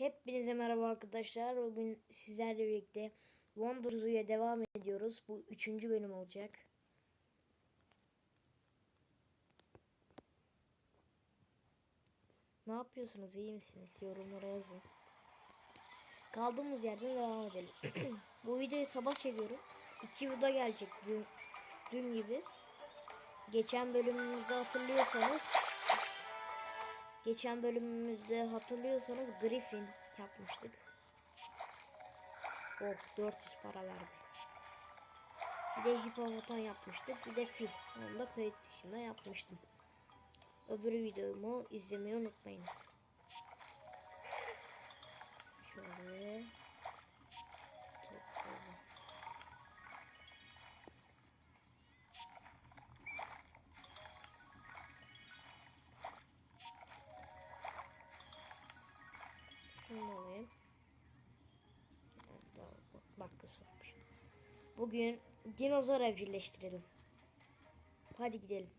Hepinize merhaba arkadaşlar. Bugün sizlerle birlikte Wonder Zoo'ya devam ediyoruz. Bu üçüncü bölüm olacak. Ne yapıyorsunuz? İyi misiniz? Yorumlara yazın. Kaldığımız yerden devam edelim. Bu videoyu sabah çekiyorum. İki video gelecek dün, dün gibi. Geçen bölümümüzde hatırlıyorsanız Geçen bölümümüzde hatırlıyorsanız Griffin yapmıştık. Oh 400 para verdi. Bir de hipopotam yapmıştık. Bir de fil. Onu da kayıt dışında yapmıştım. Öbür videomu izlemeyi unutmayınız. Şöyle. Bugün dinozor evcilleştirelim. Hadi gidelim.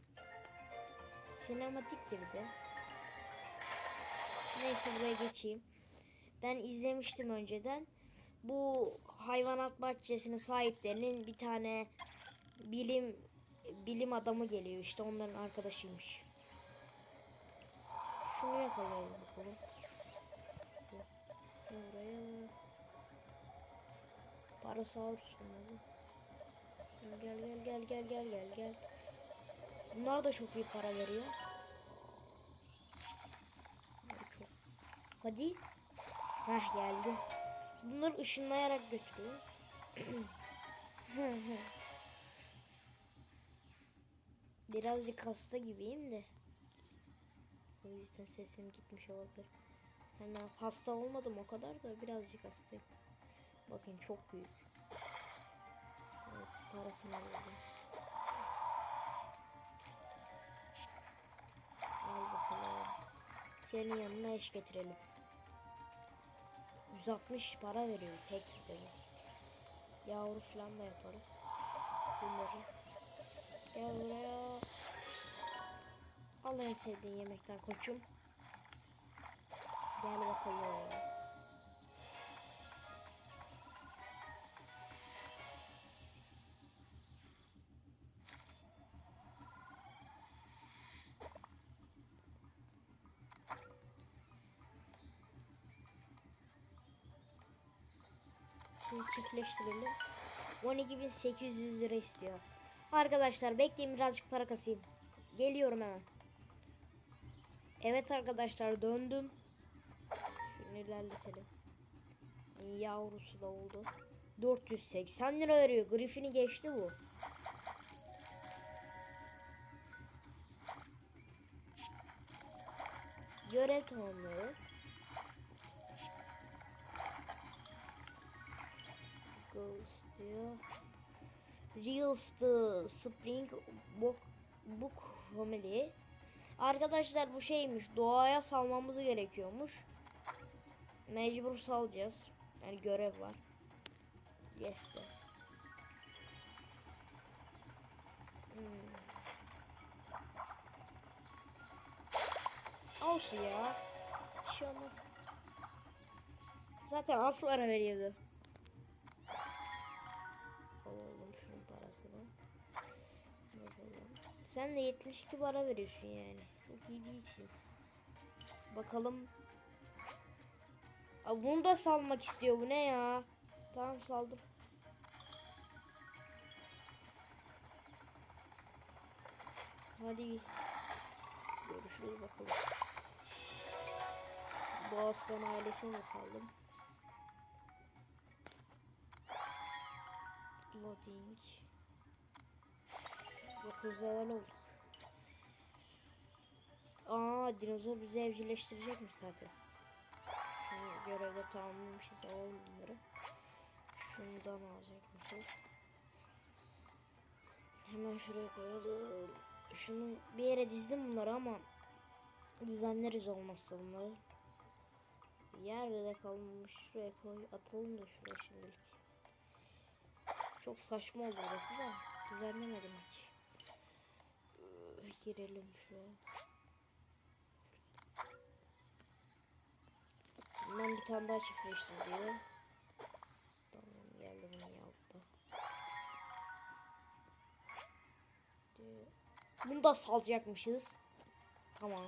Sinematik girdi. Neyse buraya geçeyim. Ben izlemiştim önceden. Bu hayvanat bahçesinin sahiplerinin bir tane bilim bilim adamı geliyor işte onların arkadaşıymış. Şunu yakalayalım bakalım. Buraya Parasaurus bunları. Gel gel gel gel gel gel gel. Bunlar da çok iyi para veriyor. Hadi. Heh geldi. Bunları ışınlayarak götürüyor. Birazcık hasta gibiyim de. O yüzden sesim gitmiş olabilir. Hemen hasta olmadım o kadar da birazcık hastayım. Bakın çok büyük. Parasını aldım. Al bakalım. Senin yanına eş getirelim. 160 para veriyor tek gidelim. Yavru falan da yaparız. Bunları. Gel buraya. Al en sevdiğin yemekten koçum. Gel bakalım. Şimdi çiftleştirelim. 12.800 lira istiyor. Arkadaşlar bekleyin birazcık para kasayım. Geliyorum hemen. Evet arkadaşlar döndüm. Şunu ilerletelim. Yavrusu da oldu. 480 lira veriyor. Griffin'i geçti bu. Görev tamamlıyor. Diyor. Reels the Spring Book, Book Family. Arkadaşlar bu şeymiş. Doğaya salmamız gerekiyormuş. Mecbur salacağız. Yani görev var. Yes. Hmm. Olsun ya. Bir şey olmaz. Zaten az para veriyordu. Sen de 72 para veriyorsun yani. Çok iyi değilsin. Bakalım. Aa, bunu da salmak istiyor bu ne ya? Tamam saldım. Hadi. Görüşürüz bakalım. Bu aslan ailesini de saldım. Loading. 9 level olduk. Aa dinozor bizi evcilleştirecekmiş zaten. Şimdi görevde tamamlamışız alalım bunları. Şundan alacakmışız. Hemen şuraya koyalım. Şunu bir yere dizdim bunları ama düzenleriz olmazsa bunları. Yerde kalmış şuraya koy atalım da şuraya şimdilik. Çok saçma oldu burası da düzenlemedim hiç. Girelim şuraya. Bundan bir tane daha çiftleştir diyor. Tamam geldi bunu yaptı. Bunu da salacakmışız. Tamam.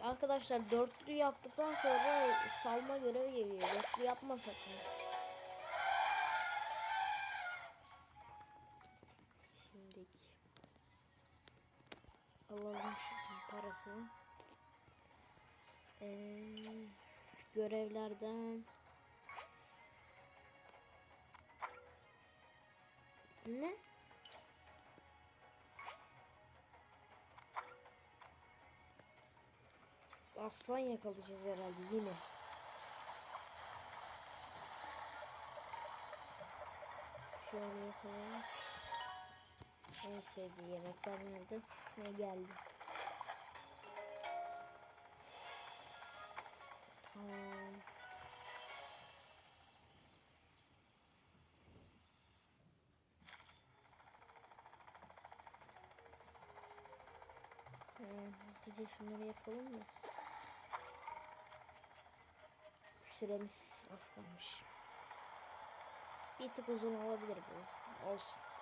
Arkadaşlar dörtlü yaptıktan sonra salma görevi geliyor. Dörtlü yapmasak mı? Şimdi alalım parasını. Ee, görevlerden ne? Aslan yakalayacağız herhalde yine. Şöyle yapalım. En sevdiği yemekler nerede? Ne geldi? Tamam. Hızlıca şunları yapalım mı? Süremiz az kalmış. Bir tık uzun olabilir bu. Olsun.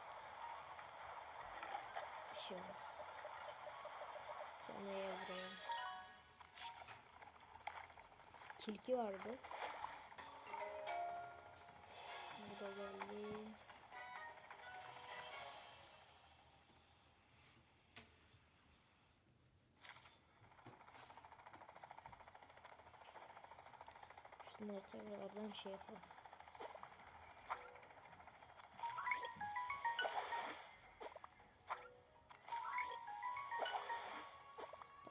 Şey olmaz. Sonra yazayım. Tilki vardı. Bu da geldi. Şunları tekrardan şey yapalım.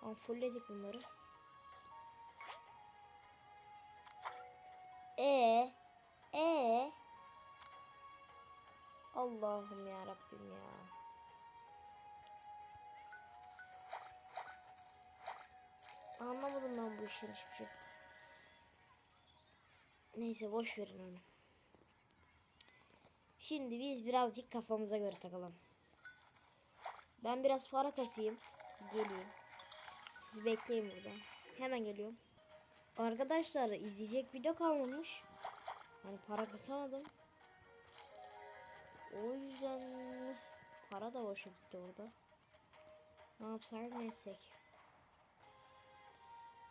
Tamam fullledik bunları. E e Allah'ım ya Rabbim ya. Anlamadım ben bu işin hiçbir şey. Neyse boş verin onu. Şimdi biz birazcık kafamıza göre takalım. Ben biraz para kasayım. Geleyim. Siz bekleyin burada. Hemen geliyorum. Arkadaşlar izleyecek video kalmamış. Hani para kasamadım. O yüzden para da boşa gitti orada. Ne yapsak ne etsek.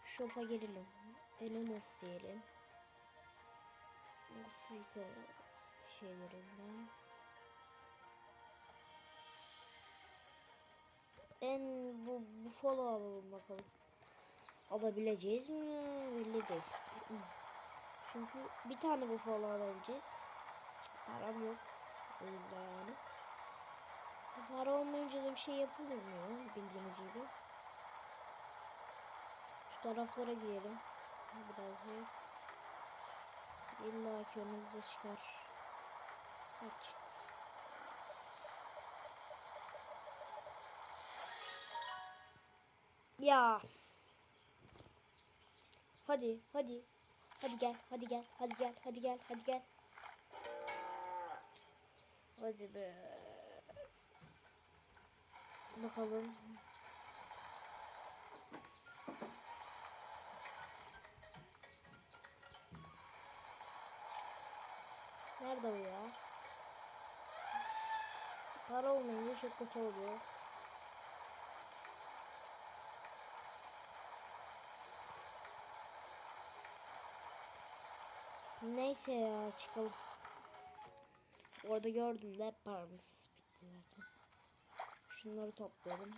Shop'a gelelim. Elini isteyelim. Afrika şeylerinden. En bu buffalo alalım bakalım. Alabileceğiz mi? Belli değil. Çünkü bir tane buffalo alabileceğiz. Cık, Param yok. Yüzden yani. Para olmayınca da bir şey yapılmıyor bildiğiniz gibi. Şu taraflara girelim. Birazcık. İlla ki çıkar. Ya. Hadi, hadi. Hadi gel, hadi gel, hadi gel, hadi gel, hadi gel. Hadi be. Bakalım. Nerede bu ya? Para olmayınca çok kötü oluyor. Neyse ya çıkalım. Orada gördüm de hep paramız bitti zaten. Şunları toplayalım.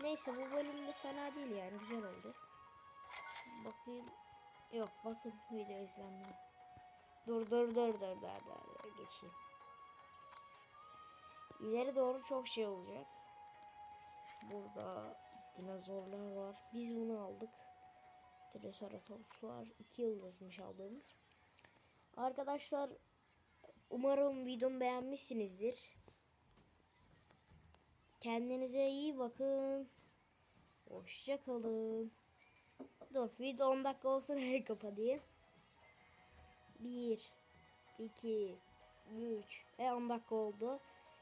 Neyse bu bölüm de fena değil yani güzel oldu. Bakayım. Yok bakın video izlenme. Dur dur dur dur dur dur, dur geçeyim. İleri doğru çok şey olacak. Burada dinozorlar var. Biz bunu aldık. Triceratops var. 2 yıldızmış aldığımız. Arkadaşlar umarım videomu beğenmişsinizdir. Kendinize iyi bakın. Hoşça kalın. Dur video 10 dakika olsun öyle kapatayım. 1 2 10 dakika oldu.